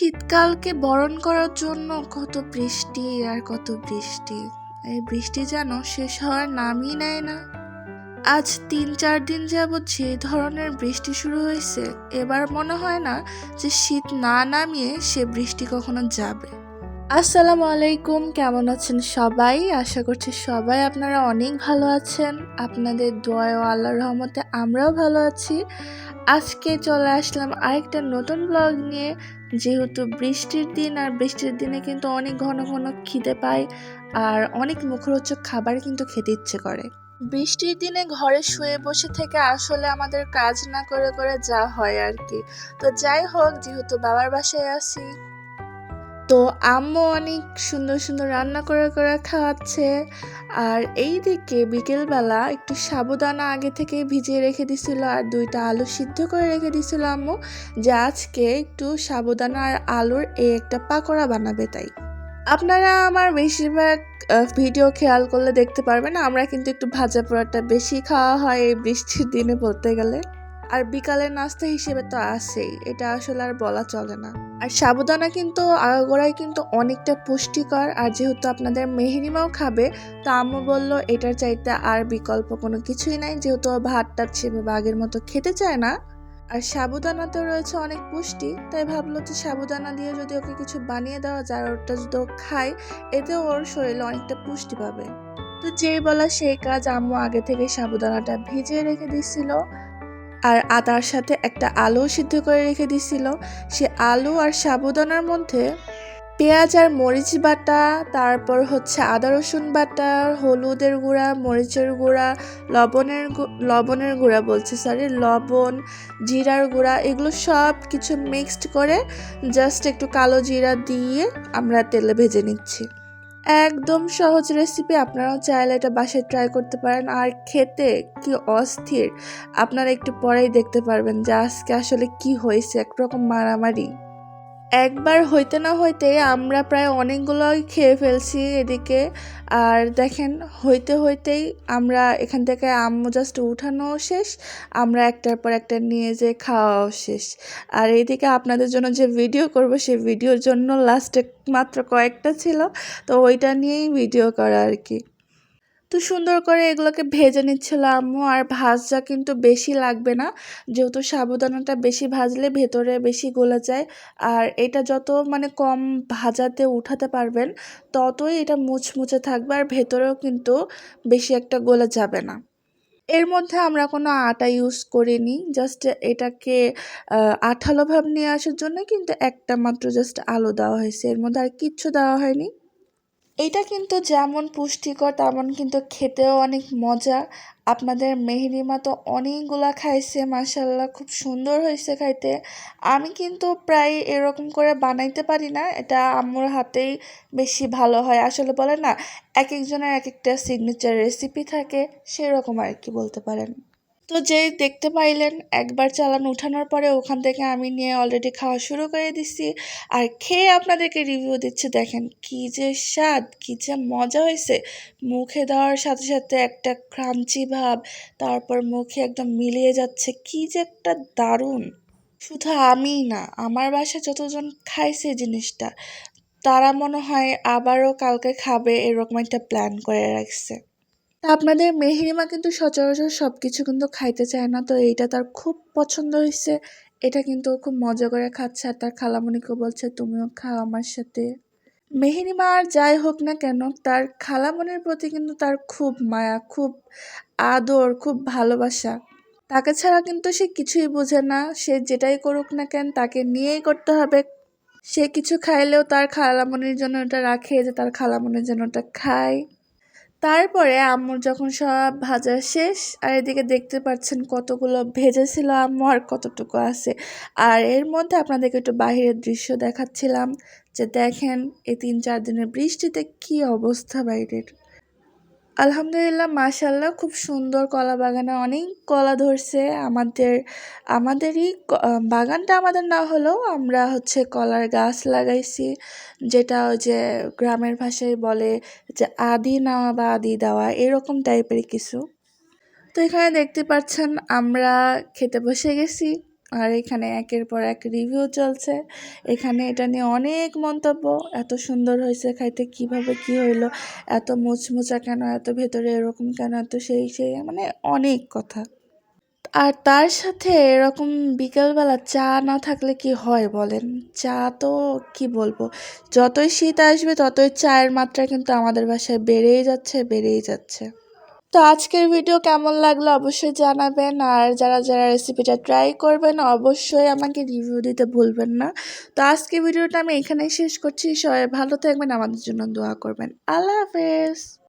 শীতকালকে বরণ করার জন্য কত বৃষ্টি আর কত বৃষ্টি। এই বৃষ্টি যেন শেষ হওয়ার নামই নেয় না। আজ তিন চার দিন যাবৎ যে ধরনের বৃষ্টি শুরু হয়েছে, এবার মনে হয় না যে শীত না নামিয়ে সে বৃষ্টি কখনো যাবে। আসসালামু আলাইকুম, কেমন আছেন সবাই? আশা করছি সবাই আপনারা অনেক ভালো আছেন। আপনাদের দোয়া ও আল্লাহর রহমতে আমরাও ভালো আছি। আজকে চলে আসলাম আরেকটা নতুন ব্লগ নিয়ে। যেহেতু বৃষ্টির দিন, আর বৃষ্টির দিনে কিন্তু অনেক ঘন ঘন খিদে পায়, আর অনেক মুখরোচক খাবার কিন্তু খেতে ইচ্ছে করে। বৃষ্টির দিনে ঘরে শুয়ে বসে থেকে আসলে আমাদের কাজ না করে করে যা হয় আর কি। তো যাই হোক, যেহেতু বাবার বাসায় আছি তো আম্মু অনেক সুন্দর সুন্দর রান্না করে করে খাওয়াচ্ছে। আর এই দিকে বিকেলবেলা একটু সাবুদানা আগে থেকে ভিজিয়ে রেখে দিছিল আর দুইটা আলু সিদ্ধ করে রেখে দিছিল আম্মু যে আজকে একটু সাবুদানা আর আলুর এই একটা পাকোড়া বানাবে তাই। আপনারা আমার বেশিরভাগ ভিডিও খেয়াল করলে দেখতে পারবেন, আমরা কিন্তু একটু ভাজা পোড়াটা বেশি খাওয়া হয় এই বৃষ্টির দিনে বলতে গেলে। আর বিকালের নাস্তা হিসেবে তো আছেই, এটা আসলে আর বলা চলে না। আর সাবুদানা কিন্তু আগাগোড়ায় কিন্তু অনেকটা পুষ্টিকর, আর যেহেতু আপনাদের মেহেরিমাও খাবে, তো আম্মু বলল, এটার চাইতে আর বিকল্প কোনো কিছুই নাই, যেহেতু ও ভাতটা সেভাবে আগের মতো খেতে চায় না। আর সাবুদানাতেও রয়েছে অনেক পুষ্টি, তাই ভাবলো যে সাবুদানা দিয়ে যদি ওকে কিছু বানিয়ে দেওয়া যায় ওটা যদি ও খায় এতে ওর শরীরে অনেকটা পুষ্টি পাবে। তো যেই বলা সেই কাজ আম্মু আগে থেকে সাবুদানাটা ভিজিয়ে রেখে দিছিল আর আদার সাথে একটা আলু সিদ্ধ করে রেখে দিছিল। সে আলু আর সাবুদানার মধ্যে পেঁয়াজ আর মরিচ বাটা, তারপর হচ্ছে আদা রসুন বাটা, হলুদের গুঁড়া, মরিচের গুঁড়া, লবণের লবণের গুঁড়া বলছে সরি লবণ, জিরার গুঁড়া, এগুলো সব কিছু মিক্সড করে জাস্ট একটু কালো জিরা দিয়ে আমরা তেলে ভেজে নিচ্ছি। একদম সহজ রেসিপি আপনারাও চাইলে এটা বাসায় ট্রাই করতে পারেন। আর খেতে কি অস্থির, আপনারা একটু পরেই দেখতে পারবেন যে আজকে আসলে কি হয়েছে, একরকম মারামারি। একবার হইতে না হইতে আমরা প্রায় অনেকগুলোই খেয়ে ফেলছি এদিকে। আর দেখেন, হইতে হইতেই আমরা এখান থেকে আম্মু জাস্ট উঠানোও শেষ, আমরা একটার পর একটা নিয়ে যে খাওয়াও শেষ। আর এইদিকে আপনাদের জন্য যে ভিডিও করব, সেই ভিডিওর জন্য লাস্টে মাত্র কয়েকটা ছিল, তো ওইটা নিয়েই ভিডিও করা আর কি। তো সুন্দর করে এগুলোকে ভেজে নিচ্ছিল আম্মু, আর ভাজা কিন্তু বেশি লাগবে না। যেহেতু সাবুদানাটা বেশি ভাজলে ভেতরে বেশি গলে যায়, আর এটা যত মানে কম ভাজাতে উঠাতে পারবেন, ততই এটা মুচমুচে থাকবে, আর ভেতরেও কিন্তু বেশি একটা গলে যাবে না। এর মধ্যে আমরা কোনো আটা ইউজ করিনি জাস্ট এটাকে আঠালো ভাব নিয়ে আসার জন্য কিন্তু একটা মাত্র জাস্ট আলু দেওয়া হয়েছে। এর মধ্যে আর কিচ্ছু দেওয়া হয়নি। এটা কিন্তু যেমন পুষ্টিকর, তেমন কিন্তু খেতেও অনেক মজা। আপনাদের মেহেরিমা তো অনেকগুলা খাইছে মাসাল্লাহ খুব সুন্দর হয়েছে খাইতে। আমি কিন্তু প্রায় এরকম করে বানাইতে পারি না, এটা আমার হাতেই বেশি ভালো হয়। আসলে বলে না এক একজনের এক একটা সিগনেচার রেসিপি থাকে, সেরকম আর কি বলতে পারেন। তো যেই দেখতে পাইলেন, একবার চালান উঠানোর পরে ওখান থেকে আমি নিয়ে অলরেডি খাওয়া শুরু করে দিছি। আর খেয়ে আপনাদেরকে রিভিউ দিচ্ছি, দেখেন কি যে স্বাদ, কি যে মজা হয়েছে। মুখে দেওয়ার সাথে সাথে একটা ক্রাঞ্চি ভাব, তারপর মুখে একদম মিলিয়ে যাচ্ছে, কি যে একটা দারুণ। শুধু আমিই না, আমার বাসায় যতজন খাইছে জিনিসটা, তারা মনে হয় আবারও কালকে খাবে, এরকম একটা প্ল্যান করে রাখছে। তা আপনাদের মেহেরিমা কিন্তু সচরাচর সব কিছু কিন্তু খাইতে চায় না। তো এইটা তার খুব পছন্দ হয়েছে এটা কিন্তু খুব মজা করে খাচ্ছে আর তার খালামণিকে বলছে, তুমিও খাও আমার সাথে। মেহেরিমা আর যাই হোক না কেন, তার খালামণির প্রতি কিন্তু তার খুব মায়া, খুব আদর, খুব ভালোবাসা। তাকে ছাড়া কিন্তু সে কিছুই বোঝে না। সে যেটাই করুক না কেন, তাকে নিয়েই করতে হবে। সে কিছু খাইলেও তার খালামণির জন্য ওটা রাখে যে তার খালামণির জন্য ওটা খায়। তারপরে আম্মুর যখন সব ভাজা শেষ, আর এদিকে দেখতে পাচ্ছেন কতগুলো ভেজেছিল আম্মু আর কতটুকু আছে। আর এর মধ্যে আপনাদেরকে একটু বাহিরের দৃশ্য দেখাচ্ছিলাম যে দেখেন, এই তিন চার দিনের বৃষ্টিতে কি অবস্থা বাইরের। আলহামদুলিল্লাহ মাশাল্লাহ খুব সুন্দর কলা বাগানে অনেক কলা ধরছে। আমাদের, আমাদেরই বাগানটা আমাদের না হলেও আমরা হচ্ছে কলার গাছ লাগাইছি, যেটা ওই যে গ্রামের ভাষায় বলে যে আদি নেওয়া বা আদি দেওয়া, এরকম টাইপের কিছু। তো এখানে দেখতে পাচ্ছেন আমরা খেতে বসে গেছি। আর এখানে একের পর এক রিভিউ চলছে। এখানে এটা নিয়ে অনেক মন্তব্য, এত সুন্দর হয়েছে খাইতে, কীভাবে কি হইল, এত মুচমুচা কেন, এত ভেতরে এরকম কেন, এত সেই সেই মানে অনেক কথা। আর তার সাথে এরকম বিকেলবেলা চা না থাকলে কি হয় বলেন? চা তো কি বলব? যতই শীত আসবে, ততই চায়ের মাত্রা কিন্তু আমাদের বাসায় বেড়েই যাচ্ছে বেড়েই যাচ্ছে। তো আজকের ভিডিও কেমন লাগল অবশ্যই জানাবেন। আর যারা যারা রেসিপিটা ট্রাই করবেন, অবশ্যই আমাকে রিভিউ দিতে ভুলবেন না। তো আজকের ভিডিওটা আমি এখানেই শেষ করছি। সবাই ভালো থাকবেন, আমাদের জন্য দোয়া করবেন। আল্লাহ হাফেজ।